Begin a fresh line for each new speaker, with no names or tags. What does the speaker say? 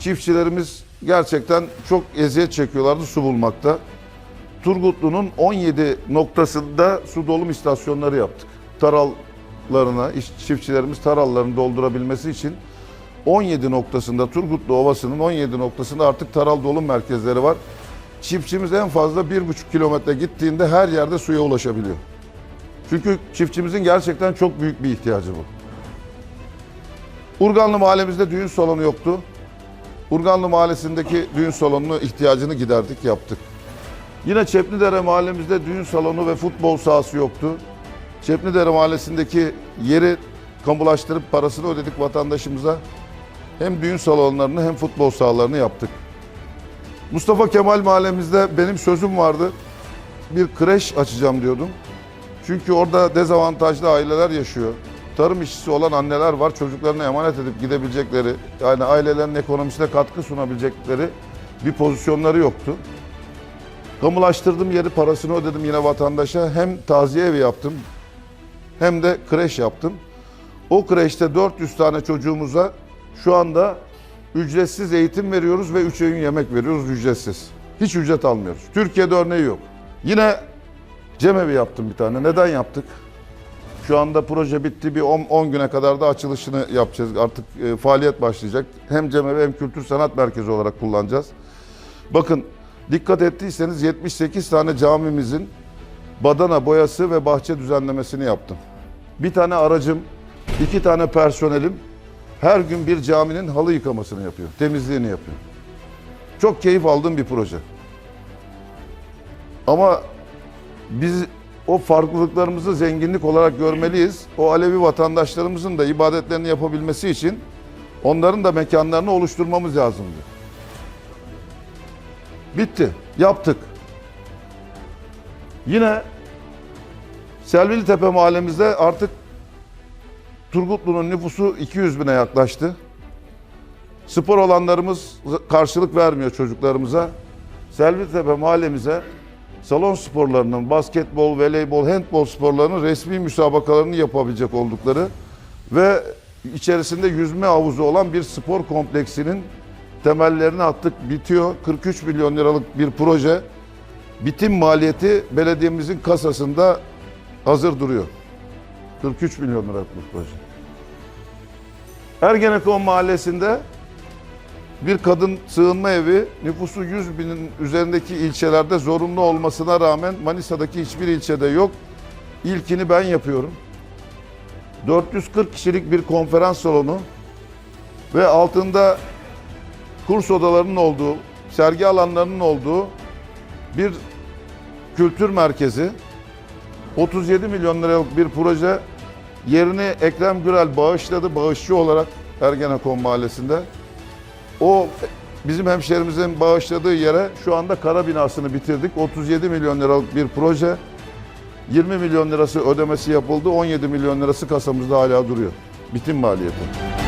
Çiftçilerimiz gerçekten çok eziyet çekiyorlardı su bulmakta. Turgutlu'nun 17 noktasında su dolum istasyonları yaptık. Tarallarına, çiftçilerimiz tarallarını doldurabilmesi için 17 noktasında Turgutlu Ovası'nın 17 noktasında artık taral dolum merkezleri var. Çiftçimiz en fazla 1,5 kilometre gittiğinde her yerde suya ulaşabiliyor. Çünkü çiftçimizin gerçekten çok büyük bir ihtiyacı bu. Urganlı mahallemizde düğün salonu yoktu. Urganlı mahallesindeki düğün salonunu ihtiyacını giderdik, yaptık. Yine Çepnidere mahallemizde düğün salonu ve futbol sahası yoktu. Çepnidere mahallesindeki yeri kamulaştırıp parasını ödedik vatandaşımıza. Hem düğün salonlarını hem futbol sahalarını yaptık. Mustafa Kemal mahallemizde benim sözüm vardı. Bir kreş açacağım diyordum. Çünkü orada dezavantajlı aileler yaşıyor. Tarım işçisi olan anneler var. Çocuklarına emanet edip gidebilecekleri, yani ailelerin ekonomisine katkı sunabilecekleri bir pozisyonları yoktu. Kamulaştırdım yeri parasını ödedim yine vatandaşa. Hem taziye evi yaptım hem de kreş yaptım. O kreşte 400 tane çocuğumuza şu anda ücretsiz eğitim veriyoruz ve 3 öğün yemek veriyoruz ücretsiz. Hiç ücret almıyoruz. Türkiye'de örneği yok. Yine cemevi yaptım bir tane. Neden yaptık? Şu anda proje bitti. Bir 10, 10 güne kadar da açılışını yapacağız. Artık e, faaliyet başlayacak. Hem cemevi hem kültür sanat merkezi olarak kullanacağız. Bakın dikkat ettiyseniz 78 tane camimizin badana boyası ve bahçe düzenlemesini yaptım. Bir tane aracım, iki tane personelim her gün bir caminin halı yıkamasını yapıyor, temizliğini yapıyor. Çok keyif aldığım bir proje. Ama biz o farklılıklarımızı zenginlik olarak görmeliyiz. O Alevi vatandaşlarımızın da ibadetlerini yapabilmesi için onların da mekanlarını oluşturmamız lazımdı. Bitti. Yaptık. Yine Selvili Tepe mahallemizde artık Turgutlu'nun nüfusu 200 bine yaklaştı. Spor alanlarımız karşılık vermiyor çocuklarımıza. Selvili Tepe mahallemize salon sporlarının, basketbol, voleybol, handbol sporlarının resmi müsabakalarını yapabilecek oldukları ve içerisinde yüzme havuzu olan bir spor kompleksinin temellerini attık. Bitiyor. 43 milyon liralık bir proje. Bitim maliyeti belediyemizin kasasında hazır duruyor. 43 milyon liralık bir proje. Ergenekon mahallesinde bir kadın sığınma evi nüfusu 100 binin üzerindeki ilçelerde zorunlu olmasına rağmen Manisa'daki hiçbir ilçede yok. İlkini ben yapıyorum. 440 kişilik bir konferans salonu ve altında kurs odalarının olduğu, sergi alanlarının olduğu bir kültür merkezi. 37 milyon liralık bir proje yerini Ekrem Gürel bağışladı bağışçı olarak Ergenekon Mahallesi'nde. O bizim hemşehrimizin bağışladığı yere şu anda kara binasını bitirdik. 37 milyon liralık bir proje. 20 milyon lirası ödemesi yapıldı. 17 milyon lirası kasamızda hala duruyor. Bitim maliyeti.